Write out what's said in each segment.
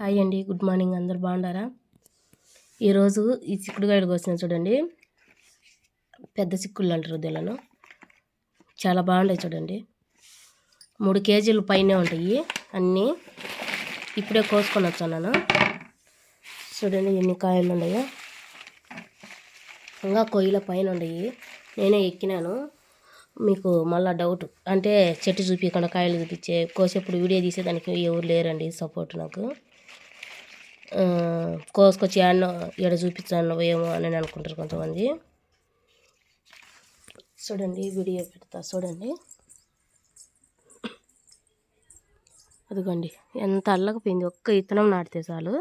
Hi అండి good morning. అందరు బాగున్నారా ఈరోజు ఈ చిక్కుడుకాయలు కోసిన చూడండి. పెద్ద చిక్కుళ్ళు అంటారు దీళ్ళను చాలా బాగుంటాయి చూడండి. మూడు కేజీలు పైనే ఉంటాయి అన్నీ. ఇప్పుడే కోసుకొని వచ్చాను చూడండి ఎన్ని కాయలు ఉన్నాయో. ఇంకా కొయ్యల పైన ఉన్నాయి. నేనే ఎక్కినాను. మీకు మళ్ళీ డౌట్ అంటే చెట్టు చూపించకుండా కాయలు చూపించే కోసేప్పుడు వీడియో తీసేదానికి ఎవరు లేరండి సపోర్ట్ నాకు. కోసుకొచ్చి ఆడనో ఇక్కడ చూపించాను ఏమో అని అనుకుంటారు కొంతమంది. చూడండి వీడియో పెడతా చూడండి. అదిగోండి ఎంత అల్లకపోయింది ఒక్క ఇత్తనం నాటితే చాలు.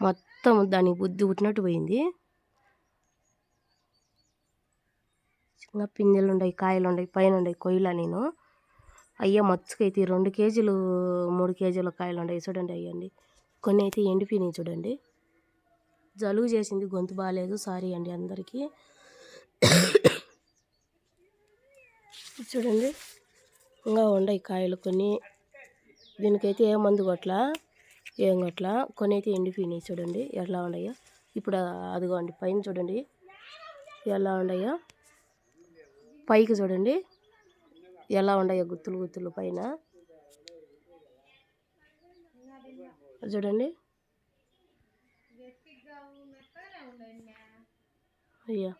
మొత్తం దానికి బుద్ధి పుట్టినట్టు పోయింది. ఇంకా పిందెలు ఉన్నాయి కాయలు ఉన్నాయి పైన ఉన్నాయి కొయ్యల నేను. అయ్యా మచ్చుకైతే రెండు కేజీలు మూడు కేజీల కాయలు ఉన్నాయి చూడండి అయ్యండి. కొన్ని అయితే ఎండిపోయినాయి చూడండి. జలుబు చేసింది గొంతు బాగాలేదు సారీ అండి అందరికీ. చూడండి ఇంకా ఉండయి కాయలు కొన్ని. దీనికైతే ఏ మందు కొట్లా ఏం కొట్లా కొన్ని అయితే ఎండిపోయినాయి చూడండి. ఎలా ఉన్నాయో. ఇప్పుడు అదిగోండి పైన చూడండి. ఎలా ఉన్నాయో. పైకి చూడండి. ఎలా ఉన్నాయో గుత్తులు గుత్తులు పైన. చూడండి. అయ్యా.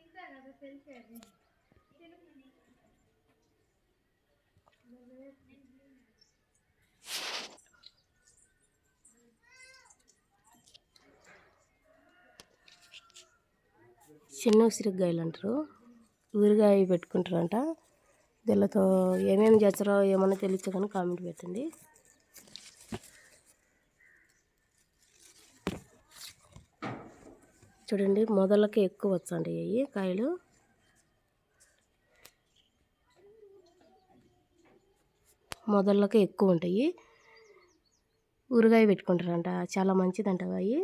చిన్న ఉసిరికాయలు అంటారు ఊరిగాయ పెట్టుకుంటారంట. దీళ్ళతో ఏమేమి చేస్తారో ఏమన్నా తెలియచ్చు కానీ కామెంట్ పెట్టండి. చూడండి మొదలకి ఎక్కువ వచ్చండి అవి కాయలు. మొదళ్ళకి ఎక్కువ ఉంటాయి. ఊరగాయ పెట్టుకుంటారంట చాలా మంచిదంట అవి.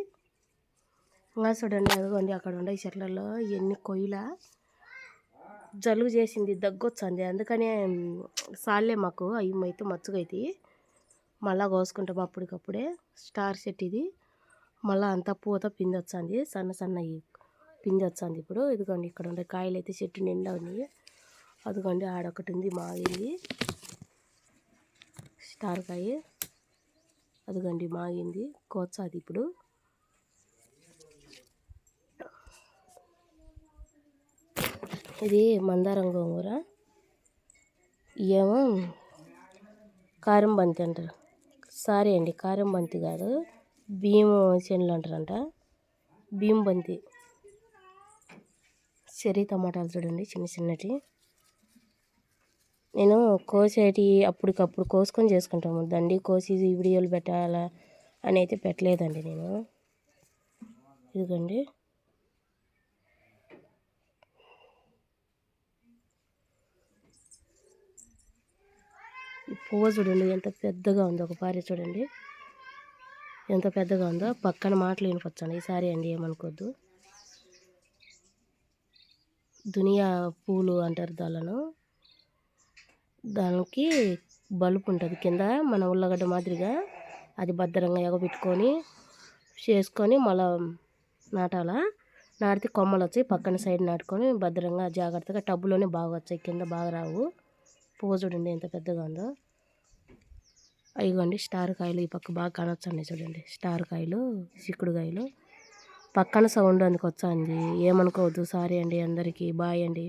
ఇంకా చూడండి అదిగోండి అక్కడ ఉండే చెట్లలో ఎన్ని కొయ్యల జలుబు చేసింది దగ్గొచ్చింది. అందుకనే సాలే మాకు అవి అయితే మచ్చుకైతే మళ్ళా కోసుకుంటాం అప్పటికప్పుడే. స్టార్ సెట్ ఇది. మళ్ళీ అంతా పూత పిండి వచ్చింది సన్న సన్నవి పిండి వచ్చింది ఇప్పుడు. ఇదిగోండి ఇక్కడ ఉండే కాయలు అయితే చెట్టు నిండా ఉన్నాయి అదిగోండి ఆడొకటి ఉంది మాగింది. స్టార్ కాయ. అదిగోండి మాగింది కోచాది ఇప్పుడు. ఇది మందారం గోంగూర. ఏమో కారం బంతి అంటారు. సారీ అండి కారం బంతి కాదు. భీము చేనులు అంటారంట. భీమ్ బంతి. చెరీ టమాటాలు చూడండి చిన్న చిన్నటి. నేను కోసేటి అప్పటికప్పుడు కోసుకొని చేసుకుంటాము. దండి కోసి వీడియోలు పెట్టాలా అని అయితే పెట్టలేదండి నేను. ఇదిగోండి. ఈ పువ్వు చూడండి ఎంత పెద్దగా ఉంది ఒక పారి చూడండి. ఎంత పెద్దగా ఉందో పక్కన మాటలు వినిపించండి ఈసారి అండి ఏమనుకోద్దు. దునియా పూలు అంటారు దాలను దానికి బల్బు ఉంటుంది కింద మన ఉల్లగడ్డ మాదిరిగా. అది భద్రంగా ఎగబెట్టుకొని చేసుకొని మళ్ళా నాటాల. నాటితే కొమ్మలు వచ్చాయి పక్కన సైడ్ నాటుకొని భద్రంగా జాగ్రత్తగా టబ్బులోనే బాగా వచ్చాయి కింద బాగా రావు. పువ్వు చూడండి ఎంత పెద్దగా ఉందో. అయ్యండి స్టార్ కాయలు ఈ పక్క బాగా కానొచ్చండి చూడండి. స్టార్ కాయలు చిక్కుడు కాయలు. పక్కన సౌండ్ అందుకు అండి ఏమనుకోవద్దు సారీ అండి అందరికీ. బాయ్ అండి.